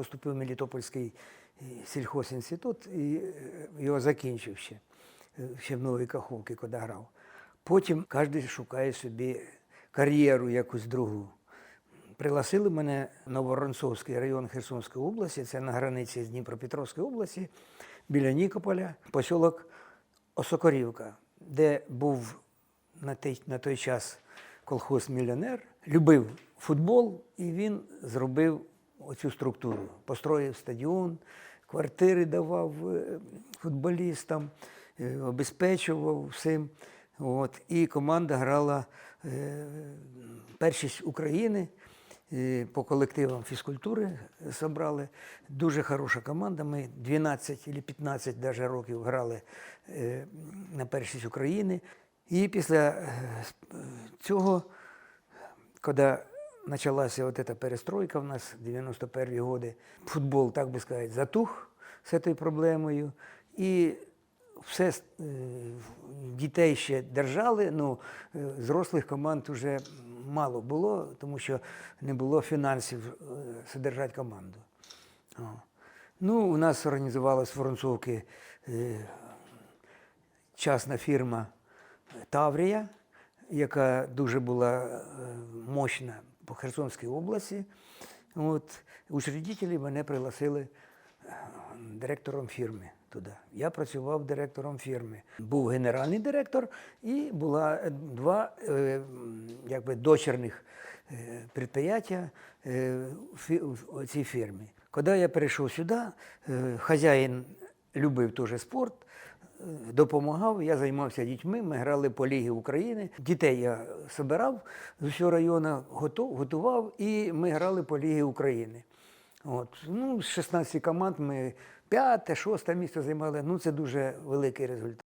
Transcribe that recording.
поступив в Мелітопольський е, сільхозінститут і його закінчив ще, е, ще в Новій Каховці, коли грав. Потім кожен шукає собі кар'єру якусь другу. Пригласили мене на Воронцовський район Херсонської області, це на границі з Дніпропетровської області, біля Нікополя, посілок Осокорівка, де був на той, на той час колхоз-мільйонер, любив футбол, і він зробив оцю структуру. Построїв стадіон, квартири давав е, футболістам, е, обезпечував всім. От. І команда грала е, першість України. По колективам фізкультури зібрали. Дуже хороша команда. Ми 12 чи 15 даже років грали на першість України. І після цього, коли почалася от ця перестройка в нас, 91-ті роки, футбол, так би сказати, затух з цією проблемою. І все е, дітей ще держали, ну е, зрослих команд вже мало було, тому що не було фінансів е, содержати команду. Ну, у нас організувалась е, частна фірма Таврія, яка дуже була мощна по Херсонській області. От, учредителі мене пригласили е, директором фірми туди. Я працював директором фірми. Був генеральний директор і була е, два е, якби, дочерних підприємства е, цій фірмі. Коли я перейшов сюди, хазяїн любив теж спорт, допомагав, я займався дітьми, ми грали по Лігі України. Дітей я збирав з усього району, готу- готував, і ми грали по Лігі України. От. Ну, з 16 команд ми п'яте, шосте місце займали. Ну, це дуже великий результат.